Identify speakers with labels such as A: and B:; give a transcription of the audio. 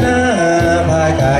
A: หน้า
B: พา
A: ไก่